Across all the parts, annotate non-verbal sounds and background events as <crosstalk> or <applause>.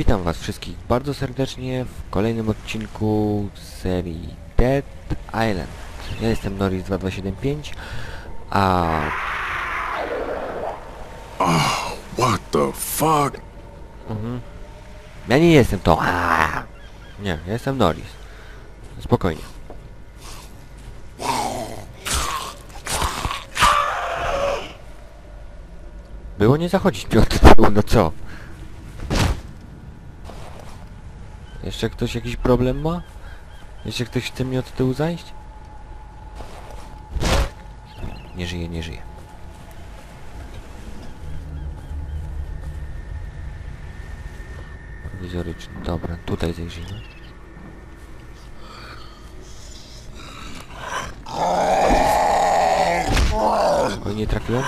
Witam was wszystkich bardzo serdecznie w kolejnym odcinku serii Dead Island. Ja jestem Norris2275, a What the fuck? ja nie jestem to. Aaa! Nie, ja jestem Norris. Spokojnie. Było nie zachodzić tyłu, no co? Jeszcze ktoś jakiś problem ma? Jeszcze ktoś chce mi od tyłu zajść? Nie żyje, nie żyje. Wizoryczny, dobra, tutaj zajrzyjmy. Oj, nie trafiłem?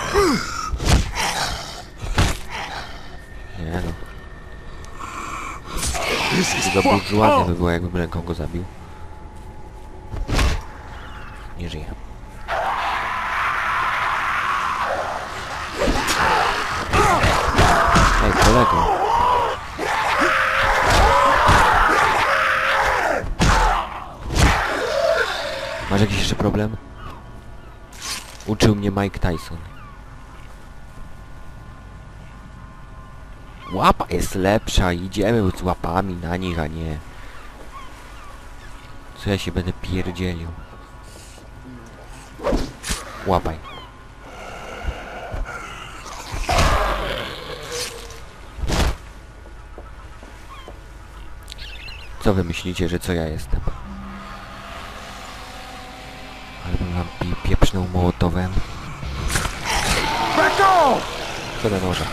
Nie no. Chyba burżuazja by była, jakbym ręką go zabił. Nie żyje. Ej, kolego. Masz jakiś jeszcze problem? Uczył mnie Mike Tyson. Łapa jest lepsza, idziemy z łapami na nich, a nie... Co ja się będę pierdzielił? Łapaj. Co wy myślicie, że co ja jestem? Albo wam pi pieprznął mołotowem. Co do noża.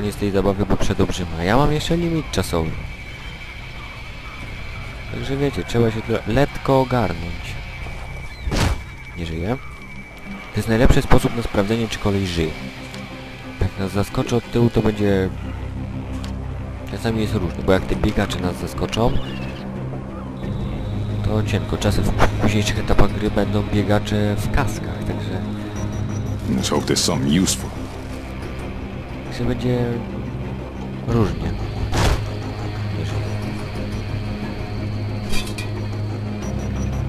Koniec tej zabawy, bo przedobrzyma. A ja mam jeszcze limit czasowy. Także wiecie, trzeba się letko ogarnąć. Nie żyje? To jest najlepszy sposób na sprawdzenie, czy koleś żyje. Jak nas zaskoczy od tyłu, to będzie... Czasami jest różnie, bo jak te biegacze nas zaskoczą, to cienko. Czasem w późniejszych etapach gry będą biegacze w kaskach, także... Let's hope there's something useful. Także będzie różnie.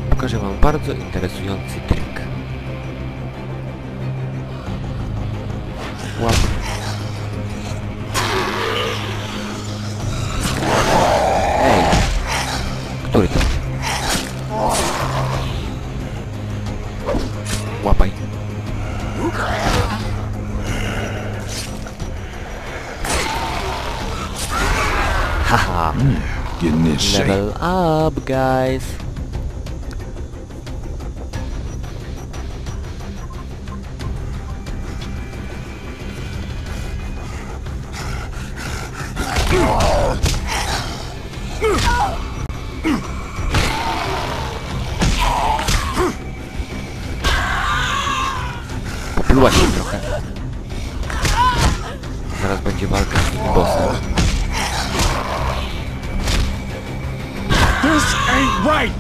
Pokażę wam bardzo interesujący trik. Guys. Ain't right!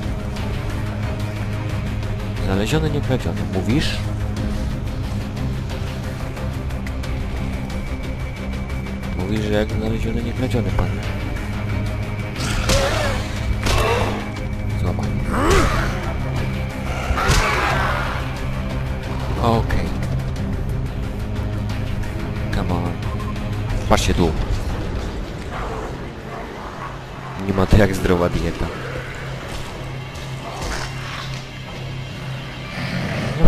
Znaleziony. Mówisz? Mówisz, że jak znaleziony, nie kradziony, pan. Złamaj. Okej. Come on. Patrzcie tu. Nie ma to jak zdrowa dieta.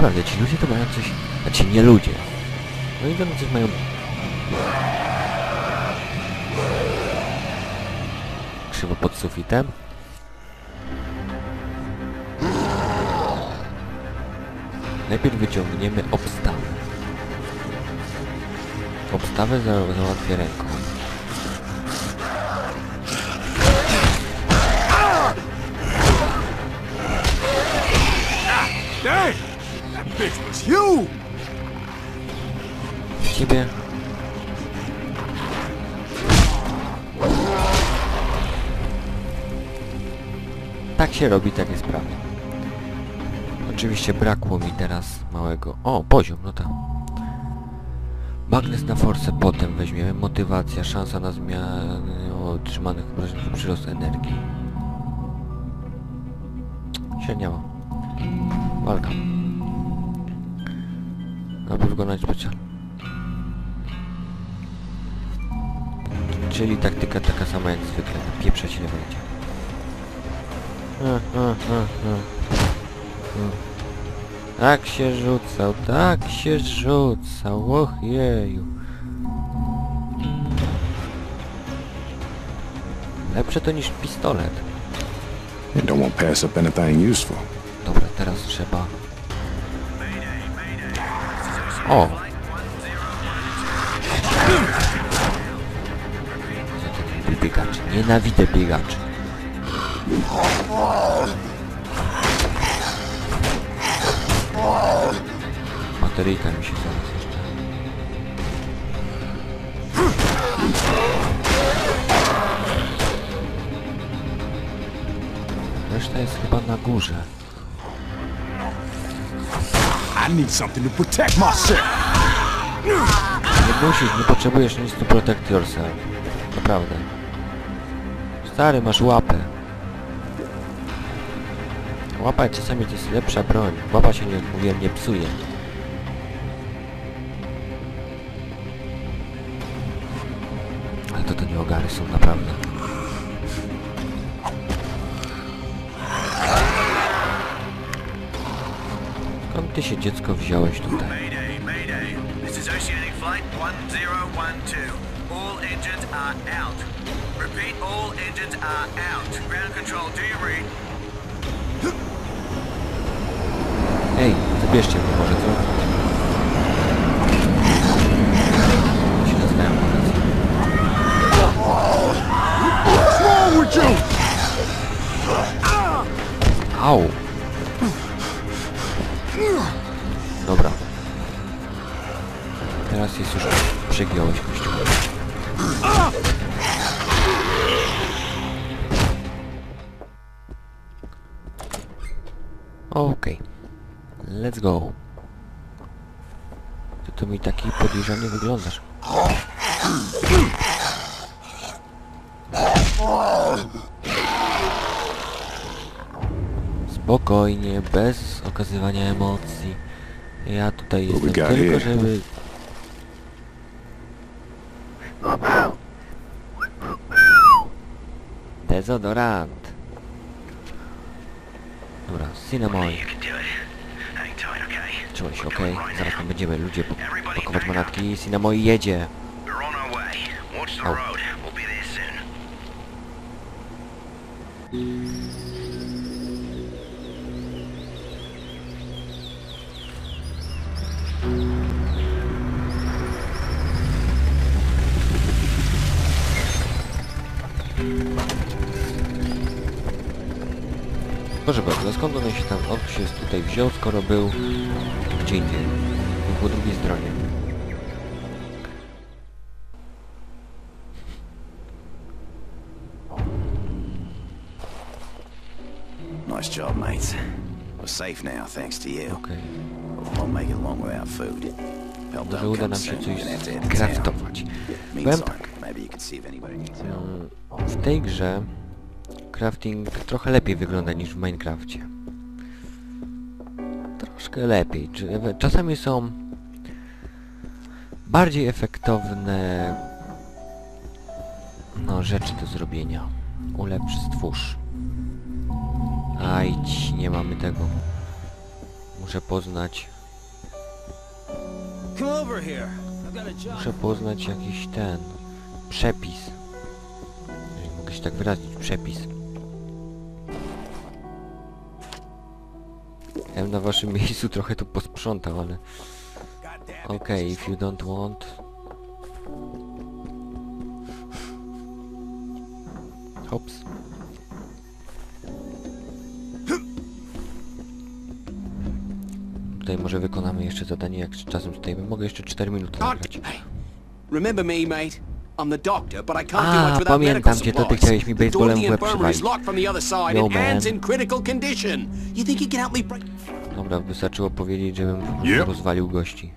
Naprawdę, ci ludzie to mają coś... Znaczy, nie ludzie. No i to coś mają... Krzywo pod sufitem. Najpierw wyciągniemy obstawę. Obstawę za załatwię ręką. Ciebie. Tak się robi takie sprawy. Oczywiście brakło mi teraz małego... O, poziom, no tak. Magnes na force potem weźmiemy. Motywacja, szansa na zmianę otrzymanych obrażeń przyrost energii. Średniało. Walka. Aby wykonać specjal. Czyli taktyka taka sama jak zwykle. Pieprzeć ile będzie. A, a, a, a. Mm. Tak się rzucał, tak się rzucał, och jeju. Lepsze to niż pistolet. And don't want to pass up anything useful. Dobra, teraz trzeba... O! Co to biegacz? Nienawidzę biegaczy. Bateryjka mi się zaraz jeszcze. Reszta jest chyba na górze. I need something to protect myself. Nie musisz, nie potrzebujesz nic to protect yourself. Naprawdę. Stary, masz łapę. Łapa czasami to jest lepsza broń. Łapa się, nie, mówiłem, nie psuje. Ale to to nie ogary są, naprawdę. Skąd ty się dziecko wziąłeś tutaj? Mayday, mayday. This is Oceanic Flight 1012. All engines are out. Repeat, all engines are out. Ground control, do you read? Ej, zabierzcie mnie może, co? Się nazywają wakacje. What's wrong with you? Au! Taki podejrzany wyglądasz. Spokojnie, bez okazywania emocji. Ja tutaj What jestem tylko, żeby... Dezodorant. Dobra, Cinnamon. You can do it. Hang tight, okay? Trzymaj się? Zaraz tam będziemy ludzie po- pakować manatki. Cinnamon jedzie. Soon. Proszę bardzo, skąd on się tam, on się tutaj wziął, skoro był gdzie indziej? Był po drugiej stronie. Nice job, mates. We're safe now, thanks to you. Okej. We won't make it long without food. Może uda nam się coś skraftować. Powiem tak, maybe you can see if anybody needs help. mm, w tej grze crafting trochę lepiej wygląda niż w Minecrafcie. Troszkę lepiej. Czasami są bardziej efektowne no, rzeczy do zrobienia. Ulepsz, stwórz. Ajdź, nie mamy tego. Muszę poznać. Muszę poznać jakiś ten przepis. Jeżeli mogę się tak wyrazić, przepis. Ja bym na waszym <laughs> miejscu trochę tu posprzątał, ale... Okej, if you don't want... Hops. Tutaj może wykonamy jeszcze zadanie, jak czasem stoimy. Mogę jeszcze 4 minuty nagrać. Remember me, mate? I'm the doctor, but I can't A, do much without pamiętam medical cię, to ty supplies. chciałeś mi The door to baseballem the w łeb infirmary is przywalić. locked from the other side Yo, and man. Anne's in critical condition. You think you can help me break... Dobra, wystarczyło powiedzieć, żebym rozwalił gości.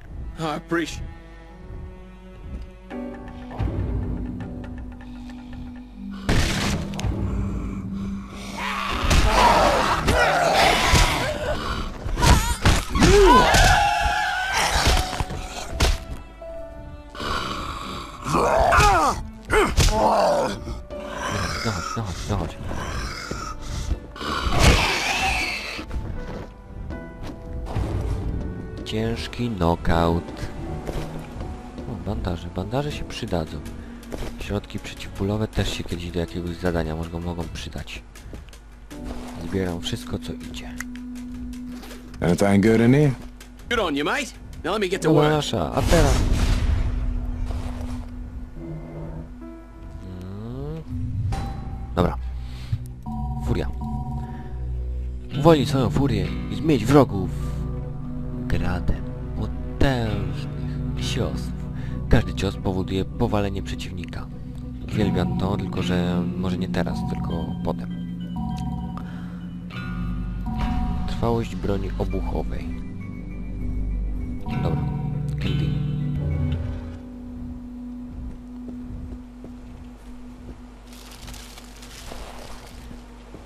Ciężki knockout. O, bandaże. Bandaże się przydadzą. Środki przeciwbólowe też się kiedyś do jakiegoś zadania mogą, mogą przydać. Zbieram wszystko, co idzie. Anything good in here? Good on you, mate. Now let me get to Dobra work. nasza, a teraz... Mm. Dobra. Furia. Uwolnić swoją furię i zmienić wrogów gradem potężnych ciosów. Każdy cios powoduje powalenie przeciwnika. Uwielbiam to, tylko że może nie teraz, tylko potem. Trwałość broni obuchowej. Dobra.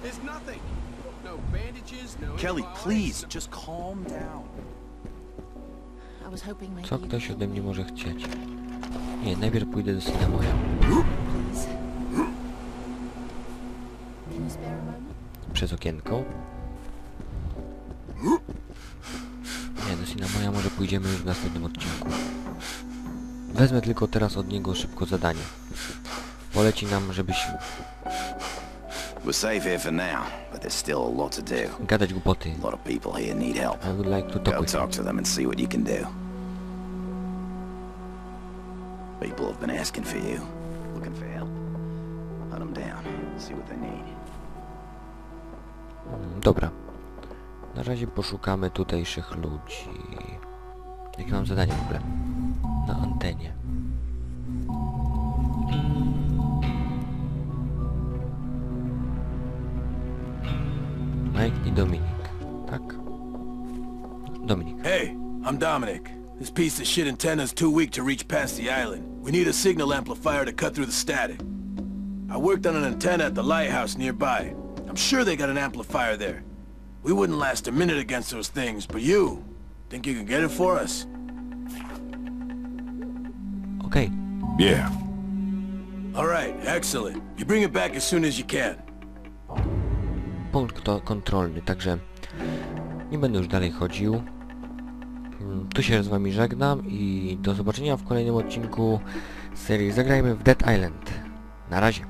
There's nothing. No bandages, no Kelly, please, just calm down. Co ktoś ode mnie może chcieć? Nie, najpierw pójdę do syna moja. Przez okienko. Nie, do syna moja może pójdziemy już w następnym odcinku. Wezmę tylko teraz od niego szybko zadanie. Poleci nam, żebyś We're safe here for now, but there's still a lot to do. gadać głupoty. A lot of people here need help. I would like to talk Go with talk you. to them and see what you can do. People have been asking for you, looking for help. Hunt them down, see what they need. Mm, Dobra. Na razie poszukamy tutejszych ludzi. Jakie mam zadanie w ogóle? Na antenie. Mike i Dominik. Tak? Dominik. Hey, I'm Dominic. This piece of shit antenna's too weak to reach past the island. We need a signal amplifier to cut through the static. I worked on an antenna at the lighthouse nearby. I'm sure they got an amplifier there. We wouldn't last a minute against those things, but you, think you can get it for us? Okay. Yeah. All right, excellent. You bring it back as soon as you can. Punkt to kontrolny, także nie będę już dalej chodził. Mm, Tu się z wami żegnam i do zobaczenia w kolejnym odcinku serii Zagrajmy w Dead Island. Na razie.